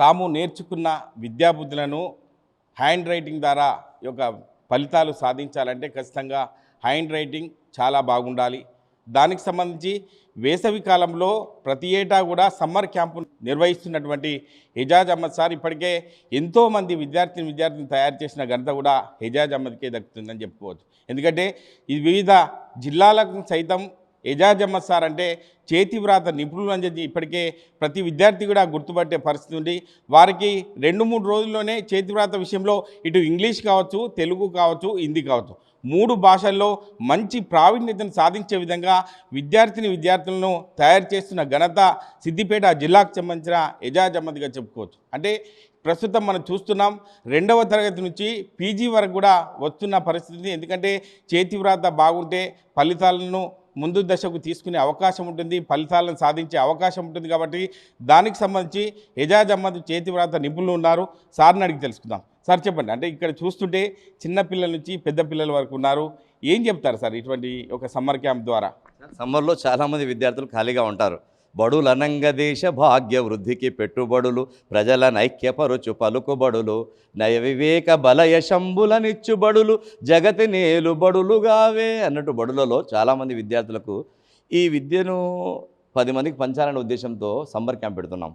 తాము నేర్చుకున్న విద్యాబుద్ధులను hand writing ద్వారా యొక్క ఫలితాలు సాధించాలంటే ఖచ్చితంగా హ్యాండ్ రైటింగ్ చాలా బాగుండాలి. దానికి సంబంధించి వేసవి కాలంలో ప్రతి ఏటా కూడా సమ్మర్ క్యాంపు నిర్వహిస్తున్నటువంటి హెజాజ్ అహ్మద్ సార్ ఇప్పటికే ఎంతోమంది విద్యార్థిని విద్యార్థిని తయారు చేసిన ఘనత కూడా హెజాజ్ అహ్మద్కే దక్కుతుందని చెప్పుకోవచ్చు. ఎందుకంటే ఇది వివిధ జిల్లాలకు సైతం ఎజాజ్ అహ్మద్ సార్ అంటే చేతి వ్రాత నిపుణులు అని చెప్పి ఇప్పటికే ప్రతి విద్యార్థి కూడా గుర్తుపట్టే పరిస్థితి ఉంది. వారికి రెండు మూడు రోజుల్లోనే చేతి వ్రాత విషయంలో ఇటు ఇంగ్లీష్ కావచ్చు తెలుగు కావచ్చు హిందీ కావచ్చు. మూడు భాషల్లో మంచి ప్రావీణ్యతను సాధించే విధంగా విద్యార్థిని విద్యార్థులను తయారు చేస్తున్న ఘనత సిద్దిపేట జిల్లాకు సంబంధించిన ఎజాజ్ అహ్మద్గా చెప్పుకోవచ్చు. అంటే ప్రస్తుతం మనం చూస్తున్నాం రెండవ తరగతి నుంచి పీజీ వరకు కూడా వస్తున్న పరిస్థితి ఎందుకంటే చేతి వ్రాత బాగుంటే ఫలితాలను ముందు దశకు తీసుకునే అవకాశం ఉంటుంది ఫలితాలను సాధించే అవకాశం ఉంటుంది కాబట్టి దానికి సంబంధించి ఎజాజ్ అహ్మద్ చేతి వ్రాత నిపుణులు ఉన్నారు. సార్ని అడిగి తెలుసుకుందాం. సార్ చెప్పండి అంటే ఇక్కడ చూస్తుంటే చిన్న పిల్లల నుంచి పెద్ద పిల్లల వరకు ఉన్నారు. ఏం చెప్తారు సార్ ఇటువంటి ఒక సమ్మర్ క్యాంప్ ద్వారా? సమ్మర్లో చాలామంది విద్యార్థులు ఖాళీగా ఉంటారు. బడులనంగ దేశ భాగ్య వృద్ధికి పెట్టుబడులు ప్రజల నైక్యపరుచు పలుకుబడులు నయ వివేక బలయ శంబులనిచ్చుబడులు జగతి నేలు బడులుగావే అన్నట్టు బడులలో చాలామంది విద్యార్థులకు ఈ విద్యను పది మందికి పంచాలనే ఉద్దేశంతో సమ్మర్ క్యాంప్ పెడుతున్నాం.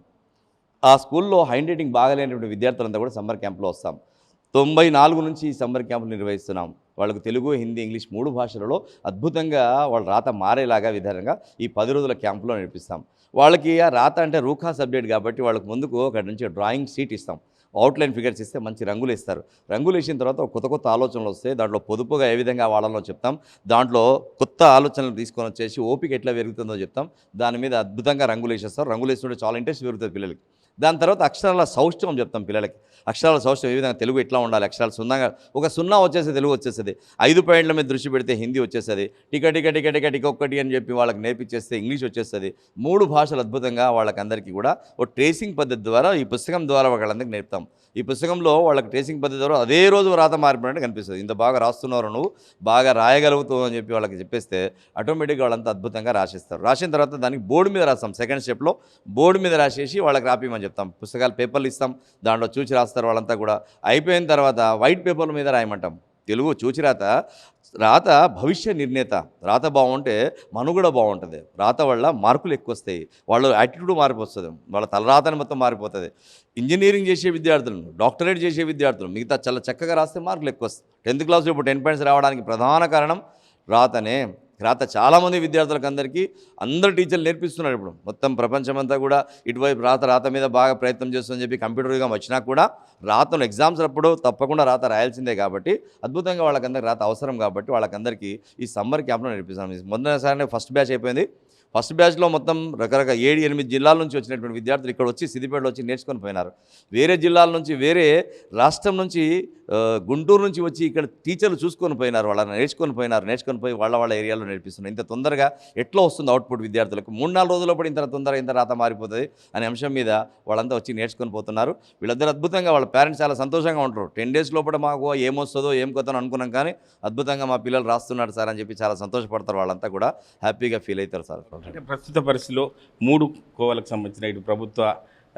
ఆ స్కూల్లో హ్యాండ్ రైటింగ్ బాగలేనటువంటి విద్యార్థులంతా కూడా సమ్మర్ క్యాంప్లో వస్తాం. తొంభై నాలుగు నుంచి ఈ సమ్మర్ క్యాంపులు నిర్వహిస్తున్నాం. వాళ్ళకు తెలుగు హిందీ ఇంగ్లీష్ మూడు భాషలలో అద్భుతంగా వాళ్ళ రాత మారేలాగా విధానంగా ఈ పది రోజుల క్యాంపులో నేర్పిస్తాం వాళ్ళకి ఆ రాత అంటే రూఖా సబ్జెక్ట్ కాబట్టి వాళ్ళకి ముందుకు అక్కడి నుంచి డ్రాయింగ్ షీట్ ఇస్తాం. అవుట్లైన్ ఫిగర్స్ ఇస్తే మంచి రంగులు ఇస్తారు. రంగులు వేసిన తర్వాత కొత్త కొత్త ఆలోచనలు వస్తాయి దాంట్లో పొదుపుగా ఏ విధంగా వాడాలో చెప్తాం. దాంట్లో కొత్త ఆలోచనలు తీసుకొని వచ్చేసి ఓపిక ఎట్లా పెరుగుతుందో చెప్తాం. దాని మీద అద్భుతంగా రంగులు వేసేస్తారు. రంగులు వేస్తుంటే చాలా ఇంట్రెస్ట్ పెరుగుతుంది పిల్లలకి. దాని తర్వాత అక్షరాల సౌష్ఠవం చెప్తాం పిల్లలకి. అక్షరాల సౌష్ఠవం ఏ విధంగా తెలుగు ఎట్లా ఉండాలి? అక్షరాలు సున్నాగా ఒక సున్నా వచ్చేసి తెలుగు వచ్చేస్తుంది. ఐదు పాయింట్ల మీద దృష్టి పెడితే హిందీ వచ్చేస్తుంది. టిక టిక టిక టిక టిక ఒక్కటి అని చెప్పి వాళ్ళకి నేర్పించేస్తే ఇంగ్లీష్ వచ్చేస్తుంది. మూడు భాషలు అద్భుతంగా వాళ్ళకందరికీ కూడా ఒక ట్రేసింగ్ పద్ధతి ద్వారా ఈ పుస్తకం ద్వారా వాళ్ళందరికీ నేర్పుతాం. ఈ పుస్తకంలో వాళ్ళకి ట్రేసింగ్ పద్ధతి ద్వారా అదే రోజు రాత మారిపోయినట్టు కనిపిస్తుంది. ఇంత బాగా రాస్తున్నారు నువ్వు బాగా రాయగలుగుతావు అని చెప్పి వాళ్ళకి చెప్పేస్తే ఆటోమేటిక్గా వాళ్ళంతా అద్భుతంగా రాసిస్తారు. రాసిన తర్వాత దానికి బోర్డు మీద రాస్తాం. సెకండ్ స్టెప్లో బోర్డు మీద రాసేసి వాళ్ళకి రాపిమని చెప్తాం. పుస్తకాలు పేపర్లు ఇస్తాం. దాంట్లో చూసి రాస్తారు వాళ్ళంతా కూడా. అయిపోయిన తర్వాత వైట్ పేపర్ల మీద రాయమంటాం. తెలుగు చూచిరాత రాత భవిష్య నిర్ణేత. రాత బాగుంటే మనుగడ బాగుంటుంది. రాత వల్ల మార్కులు ఎక్కువ వస్తాయి వాళ్ళ యాటిట్యూడ్ మారిపోతుంది వాళ్ళ తలరాతని మొత్తం మారిపోతుంది. ఇంజనీరింగ్ చేసే విద్యార్థులు డాక్టరేట్ చేసే విద్యార్థులు మిగతా చాలా చక్కగా రాస్తే మార్కులు ఎక్కువ వస్తాయి టెన్త్ క్లాస్లో ఇప్పుడు టెన్ పాయింట్స్ రావడానికి ప్రధాన కారణం రాతనే. రాత చాలామంది విద్యార్థులకు అందరికీ అందరు టీచర్లు నేర్పిస్తున్నారు ఇప్పుడు. మొత్తం ప్రపంచమంతా కూడా ఇటువైపు రాత రాత మీద బాగా ప్రయత్నం చేస్తుందని చెప్పి కంప్యూటర్గా వచ్చినా కూడా రాతను ఎగ్జామ్స్ అప్పుడు తప్పకుండా రాత రాయాల్సిందే కాబట్టి అద్భుతంగా వాళ్ళకందరికీ రాత అవసరం కాబట్టి వాళ్ళకందరికీ ఈ సమ్మర్ క్యాంప్లో నేర్పిస్తాం. మొదటిసారి ఫస్ట్ బ్యాచ్ అయిపోయింది. ఫస్ట్ బ్యాచ్లో మొత్తం రకరకాల ఏడు ఎనిమిది జిల్లాల నుంచి వచ్చినటువంటి విద్యార్థులు ఇక్కడ వచ్చి సిద్దిపేటలో వచ్చి నేర్చుకొని పోయినారు. వేరే జిల్లాల నుంచి వేరే రాష్ట్రం నుంచి గుంటూరు నుంచి వచ్చి ఇక్కడ టీచర్లు చూసుకొని పోయినారు వాళ్ళని నేర్చుకొని పోయినారు నేర్చుకొని పోయి వాళ్ళ వాళ్ళ ఏరియాలో నేర్పిస్తున్నారు. ఇంత తొందరగా ఎట్లా వస్తుంది అవుట్పుట్ విద్యార్థులకు? మూడు నాలుగు రోజుల్లో ఇంత తొందరగా ఇంత రాత మారిపోతుంది అనే అంశం మీద వాళ్ళంతా వచ్చి నేర్చుకొని పోతున్నారు. వీళ్ళందరూ అద్భుతంగా వాళ్ళ పేరెంట్స్ చాలా సంతోషంగా ఉంటారు. టెన్ డేస్ లోపల మాకు ఏమొస్తుందో ఏం కొత్తనో అనుకున్నాం కానీ అద్భుతంగా మా పిల్లలు రాస్తున్నారు సార్ అని చెప్పి చాలా సంతోషపడతారు వాళ్ళంతా కూడా. హ్యాపీగా ఫీల్ అవుతారు సార్. అంటే ప్రస్తుత పరిస్థితిలో మూడు కోవలకు సంబంధించిన ఇటు ప్రభుత్వ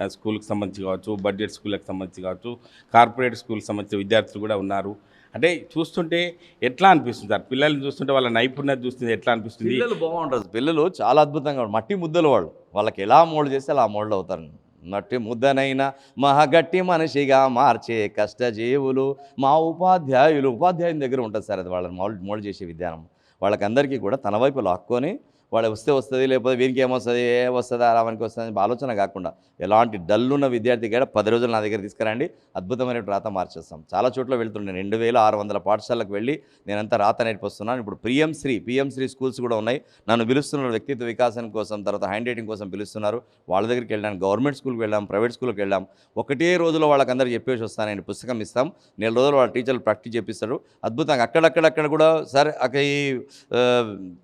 స్కూల్కి సంబంధించి కావచ్చు బడ్జెట్ స్కూళ్ళకి సంబంధించి కావచ్చు కార్పొరేట్ స్కూల్కి సంబంధించిన విద్యార్థులు కూడా ఉన్నారు. అంటే చూస్తుంటే ఎట్లా అనిపిస్తుంది? సార్ పిల్లల్ని చూస్తుంటే వాళ్ళ నైపుణ్యత చూస్తుంది ఎట్లా అనిపిస్తుంది? పిల్లలు బాగుంటారు. పిల్లలు చాలా అద్భుతంగా మట్టి ముద్దలు వాళ్ళు. వాళ్ళకి ఎలా మోల్డ్ చేస్తే అలా మోల్డ్ అవుతారు. మట్టి ముద్దనైనా మహగట్టి మనిషిగా మార్చే కష్టజీవులు మా ఉపాధ్యాయులు. ఉపాధ్యాయుని దగ్గర ఉంటుంది సార్ అది వాళ్ళని మోల్డ్ మోల్డ్ చేసే విధానం. వాళ్ళకందరికీ కూడా తన వైపు లాక్కొని వాళ్ళు వస్తే వస్తుంది లేకపోతే వీరికి ఏమొస్తుంది ఏ వస్తుందా రావడానికి వస్తుంది ఆలోచన కాకుండా ఎలాంటి డల్లున్న విద్యార్థి కూడా పది రోజులు నా దగ్గర తీసుకురండి. అద్భుతమైన రాత మార్చేస్తాం చాలా చోట్ల వెళ్తుండే. రెండు వేల ఆరు వందల పాఠశాలకు వెళ్ళి నేనంతా రాత నేర్పిస్తున్నాను. ఇప్పుడు PM Shri PM Shri schools కూడా ఉన్నాయి. నన్ను పిలుస్తున్నారు వ్యక్తిత్వ వికాసం కోసం తర్వాత హ్యాండ్ రైటింగ్ కోసం పిలుస్తున్నారు. వాళ్ళ దగ్గరికి వెళ్ళాను గవర్నమెంట్ స్కూల్కి వెళ్ళాం ప్రైవేట్ స్కూల్కి వెళ్ళాం. ఒకటే రోజులో వాళ్ళకందరూ చెప్పేసి వస్తాను. నేను పుస్తకం ఇస్తాం. నెల రోజులు వాళ్ళ టీచర్లు ప్రాక్టీస్ చేపిస్తారు. అద్భుతంగా అక్కడక్కడక్కడ కూడా సరే అక్కడ ఈ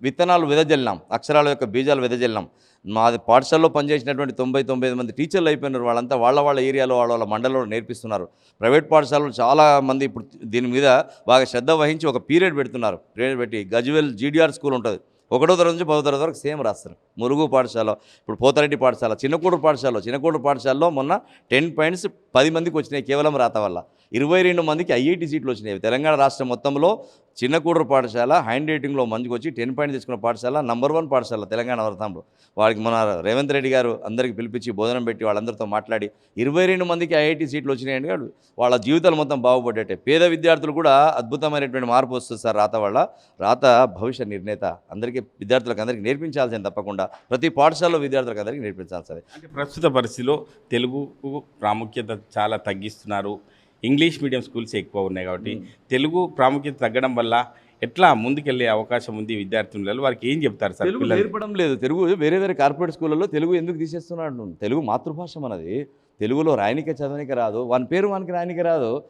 విత్తనాలు విదజల్లాం అక్షరాల యొక్క బీజాలు వెదజల్లాం. మాది పాఠశాలలో పనిచేసినటువంటి తొంభై తొంభై మంది టీచర్లు అయిపోయినారు. వాళ్ళంతా వాళ్ళ వాళ్ళ ఏరియాలో వాళ్ళ వాళ్ళ మండలంలో నేర్పిస్తున్నారు. ప్రైవేట్ పాఠశాలలు చాలా మంది ఇప్పుడు దీని మీద బాగా శ్రద్ధ వహించి ఒక పీరియడ్ పెడుతున్నారు. పీరియడ్ పెట్టి గజ్వెల్ జీడిఆర్ స్కూల్ ఉంటుంది. ఒకటో తరగతి నుంచి పదో తరగతి వరకు సేమ్ రాస్తారు. మురుగు పాఠశాల ఇప్పుడు పోతారెడ్డి పాఠశాల చిన్నకూడు పాఠశాల. చిన్నకూడు పాఠశాలలో మొన్న టెన్ పాయింట్స్ పది మందికి వచ్చినాయి కేవలం రాత వల్ల. ఇరవై రెండు మందికి ఐఐటి సీట్లు వచ్చినాయి. తెలంగాణ రాష్ట్రం మొత్తంలో చిన్నకూడరు పాఠశాల హ్యాండ్ రైటింగ్లో మంచికి వచ్చి టెన్ పాయింట్ తీసుకున్న పాఠశాల నంబర్ వన్ పాఠశాల తెలంగాణ వరతంలో వాళ్ళకి మన రేవంత్ రెడ్డి గారు అందరికి పిలిపించి భోజనం పెట్టి వాళ్ళందరితో మాట్లాడి ఇరవై రెండు మందికి ఐఐటి సీట్లు వచ్చినాయండి కాదు వాళ్ళ జీవితాలు మొత్తం బాగుపడ్డట్టే. పేద విద్యార్థులు కూడా అద్భుతమైనటువంటి మార్పు వస్తుంది సార్ రాత వల్ల. రాత భవిష్య నిర్ణేత. అందరికీ విద్యార్థులకు అందరికీ నేర్పించాల్సింది తప్పకుండా. ప్రతి పాఠశాలలో విద్యార్థులకు అందరికీ నేర్పించాల్సి అంటే ప్రస్తుత పరిస్థితిలో తెలుగుకు ప్రాముఖ్యత చాలా తగ్గిస్తున్నారు. ఇంగ్లీష్ మీడియం స్కూల్స్ ఎక్కువ ఉన్నాయి కాబట్టి తెలుగు ప్రాముఖ్యత తగ్గడం వల్ల ఎట్లా ముందుకెళ్ళే అవకాశం ఉంది విద్యార్థులలో వారికి ఏం చెప్తారు సార్ తెలుగు నేర్పడం లేదు. తెలుగు వేరే వేరే కార్పొరేట్ స్కూళ్ళలో తెలుగు ఎందుకు తీసేస్తున్నాడు తెలుగు మాతృభాష మనది. తెలుగులో రాయనిక చదవనికి రాదు. వాని పేరు వానికి రాయనికి రాదు.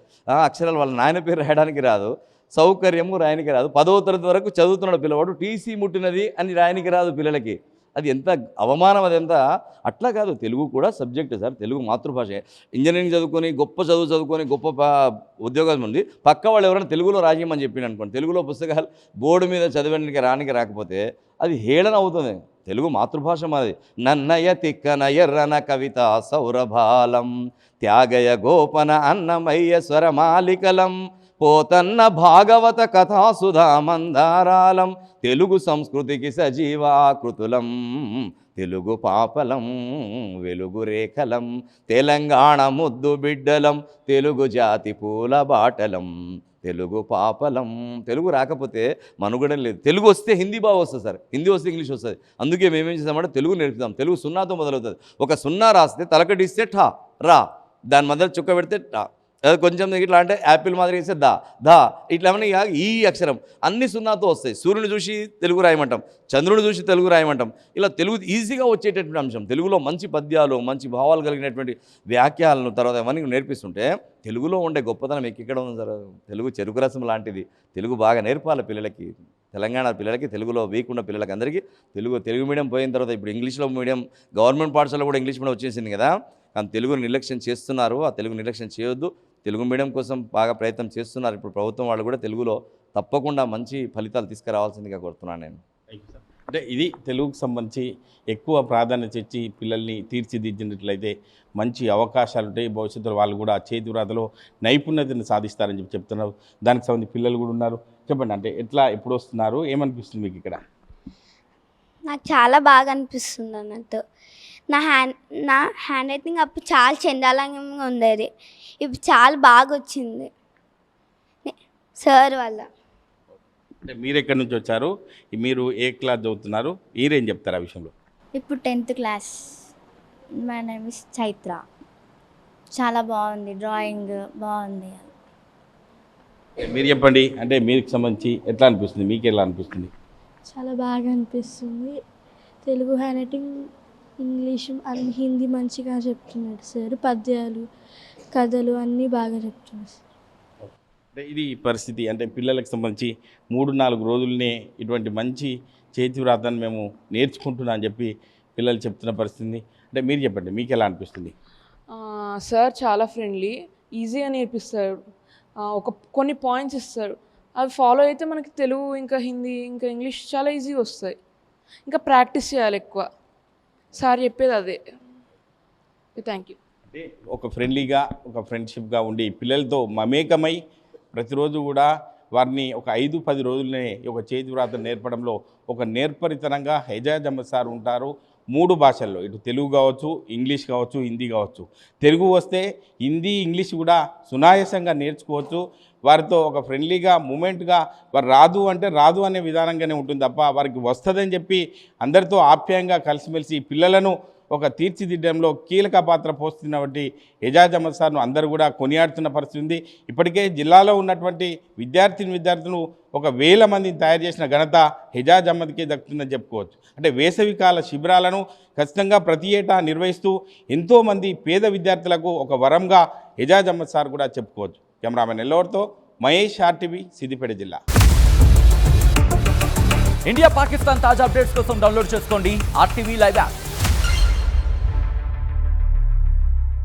అక్షరాలు వాళ్ళ నాయన పేరు రాయడానికి రాదు. సౌకర్యము రాయనికి రాదు. పదవ తరగతి వరకు చదువుతున్నాడు పిల్లవాడు. టీసీ ముట్టినది అని రాయనికి రాదు పిల్లలకి. అది ఎంత అవమానం అది ఎంత? అట్లా కాదు. తెలుగు కూడా సబ్జెక్ట్ సార్. తెలుగు మాతృభాష. ఇంజనీరింగ్ చదువుకొని గొప్ప చదువు చదువుకొని గొప్ప ఉద్యోగం ఉంది. పక్క వాళ్ళు ఎవరైనా తెలుగులో రాజీయమని చెప్పిన అనుకోండి. తెలుగులో పుస్తకాలు బోర్డు మీద చదవడానికి రానికి రాకపోతే అది హేళన అవుతుంది. తెలుగు మాతృభాష మాది. నన్నయ తిక్కన ఎర్రన కవిత సౌరభాలం త్యాగయ గోపన అన్నమయ్య స్వరమాలికలం. పోతన్న భాగవత కథాసుధా మందారాలం తెలుగు సంస్కృతికి సజీవాకృతులం తెలుగు పాపలం వెలుగు రేఖలం తెలంగాణ ముద్దు బిడ్డలం తెలుగు జాతి పూల బాటలం తెలుగు పాపలం. తెలుగు రాకపోతే మనుగడం లేదు. తెలుగు వస్తే హిందీ బాగా వస్తుంది సార్. హిందీ వస్తే ఇంగ్లీష్ వస్తుంది. అందుకే మేమేం చేస్తామంటే తెలుగు నేర్పుతాం తెలుగు సున్నాతో మొదలవుతుంది. ఒక సున్నా రాస్తే తలకడిస్తే ఠా రా. దాని మొదలు చుక్క పెడితే టా. కొంచెం ఇట్లా అంటే యాపిల్ మాదిరి వేస్తే దా దా. ఇట్లా ఏమన్నా ఇక ఈ అక్షరం. అన్ని సున్నాతో వస్తాయి. సూర్యుని చూసి తెలుగు రాయమంటాం. చంద్రుని చూసి తెలుగు రాయమంటాం. ఇలా తెలుగు ఈజీగా వచ్చేటటువంటి అంశం. తెలుగులో మంచి పద్యాలు మంచి భావాలు కలిగినటువంటి వ్యాఖ్యలను తర్వాత ఇవన్నీ నేర్పిస్తుంటే తెలుగులో ఉండే గొప్పతనం ఎక్కడ ఉంది సార్. తెలుగు చెరుకు రసం లాంటిది. తెలుగు బాగా నేర్పాలి పిల్లలకి. తెలంగాణ పిల్లలకి తెలుగులో వీక్ ఉన్న పిల్లలకి అందరికీ తెలుగు తెలుగు మీడియం పోయిన తర్వాత ఇప్పుడు ఇంగ్లీష్లో మీడియం గవర్నమెంట్ పాఠశాలలో కూడా ఇంగ్లీష్ మీడియం వచ్చేసింది కదా. కానీ తెలుగు నిర్లక్ష్యం చేస్తున్నారు. ఆ తెలుగు నిర్లక్ష్యం చేయొద్దు. తెలుగు మీడియం కోసం బాగా ప్రయత్నం చేస్తున్నారు. ఇప్పుడు ప్రభుత్వం వాళ్ళు కూడా తెలుగులో తప్పకుండా మంచి ఫలితాలు తీసుకురావాల్సిందిగా కోరుతున్నాను నేను. అంటే ఇది తెలుగుకు సంబంధించి ఎక్కువ ప్రాధాన్యత ఇచ్చి పిల్లల్ని తీర్చిదిద్దినట్లయితే మంచి అవకాశాలు ఉంటాయి. భవిష్యత్తులో వాళ్ళు కూడా చేతి వ్రాతలో నైపుణ్యతను సాధిస్తారని చెప్పి చెప్తున్నారు. దానికి సంబంధించి పిల్లలు కూడా ఉన్నారు. చెప్పండి అంటే ఎట్లా ఎప్పుడు వస్తున్నారు? ఏమనిపిస్తుంది మీకు ఇక్కడ? నాకు చాలా బాగా అనిపిస్తుంది అన్నట్టు. నా హ్యాండ్ నా హ్యాండ్ రైటింగ్ అప్పుడు చాలా చందాలంగా ఉండేది ఇప్పుడు చాలా బాగా వచ్చింది సార్ వల్ల అంటే మీరు ఎక్కడి నుంచి వచ్చారు? మీరు ఏ క్లాస్ చదువుతున్నారు? మీరేం చెప్తారు ఆ విషయంలో? ఇప్పుడు tenth class. My name is Chaitra చాలా బాగుంది. డ్రాయింగ్ బాగుంది. మీరు చెప్పండి. అంటే మీకు సంబంధించి ఎట్లా అనిపిస్తుంది? మీకు ఎలా అనిపిస్తుంది? చాలా బాగా అనిపిస్తుంది. Telugu hand writing English Hindi మంచిగా చెప్తున్నాడు సార్. పద్యాలు కథలు అన్నీ బాగా చెప్తున్నాడు సార్ అంటే ఇది పరిస్థితి. అంటే పిల్లలకు సంబంధించి మూడు నాలుగు రోజులనే ఇటువంటి మంచి చేతి వ్రాతను మేము నేర్చుకుంటున్నా అని చెప్పి పిల్లలు చెప్తున్న పరిస్థితి అంటే మీరు చెప్పండి మీకు ఎలా అనిపిస్తుంది? ఆ, సార్ చాలా ఫ్రెండ్లీ ఈజీగా నేర్పిస్తాడు ఆ, ఒక కొన్ని పాయింట్స్ ఇస్తాడు అవి ఫాలో అయితే మనకి తెలుగు ఇంకా హిందీ ఇంకా ఇంగ్లీష్ చాలా ఈజీగా వస్తాయి. ఇంకా ప్రాక్టీస్ చేయాలి ఎక్కువ. సార్ చెప్పేది అదే. Thank you. ఒక ఫ్రెండ్లీగా ఒక ఫ్రెండ్షిప్గా ఉండి పిల్లలతో మమేకమై ప్రతిరోజు కూడా వారిని ఒక ఐదు పది రోజులనే ఒక చేతి వ్రాత నేర్పడంలో ఒక నేర్పరితనంగా హెజాజ్ అహ్మద్ సార్ ఉంటారు. మూడు భాషల్లో ఇటు తెలుగు కావచ్చు ఇంగ్లీష్ కావచ్చు హిందీ కావచ్చు. తెలుగు వస్తే హిందీ ఇంగ్లీష్ కూడా సునాయాసంగా నేర్చుకోవచ్చు. వారితో ఒక ఫ్రెండ్లీగా మూమెంట్గా వారు రాదు అంటే రాదు అనే విధానంగానే ఉంటుంది తప్ప వారికి వస్తుందని చెప్పి అందరితో ఆప్యాయంగా కలిసిమెలిసి పిల్లలను ఒక తీర్చిదిద్దడంలో కీలక పాత్ర పోస్తున్నటువంటి ఎజాజ్ అహ్మద్ సార్ను అందరూ కూడా కొనియాడుతున్న పరిస్థితి ఉంది. ఇప్పటికే జిల్లాలో ఉన్నటువంటి విద్యార్థిని విద్యార్థులు ఒక వేల మందిని తయారు చేసిన ఘనత హెజాజ్ అహ్మద్కే దక్కుతుందని చెప్పుకోవచ్చు. అంటే వేసవికాల శిబిరాలను ఖచ్చితంగా ప్రతి ఏటా నిర్వహిస్తూ ఎంతోమంది పేద విద్యార్థులకు ఒక వరంగా హెజాజ్ అహ్మద్ సార్ కూడా చెప్పుకోవచ్చు. కెమెరామెన్ ఎల్లవరితో మహేష్ ఆర్టీవీ సిద్దిపేట జిల్లా. ఇండియా పాకిస్తాన్ తాజా అప్డేట్స్ కోసం డౌన్లోడ్ చేసుకోండి ఆర్టీవీ లైవ్ యాప్.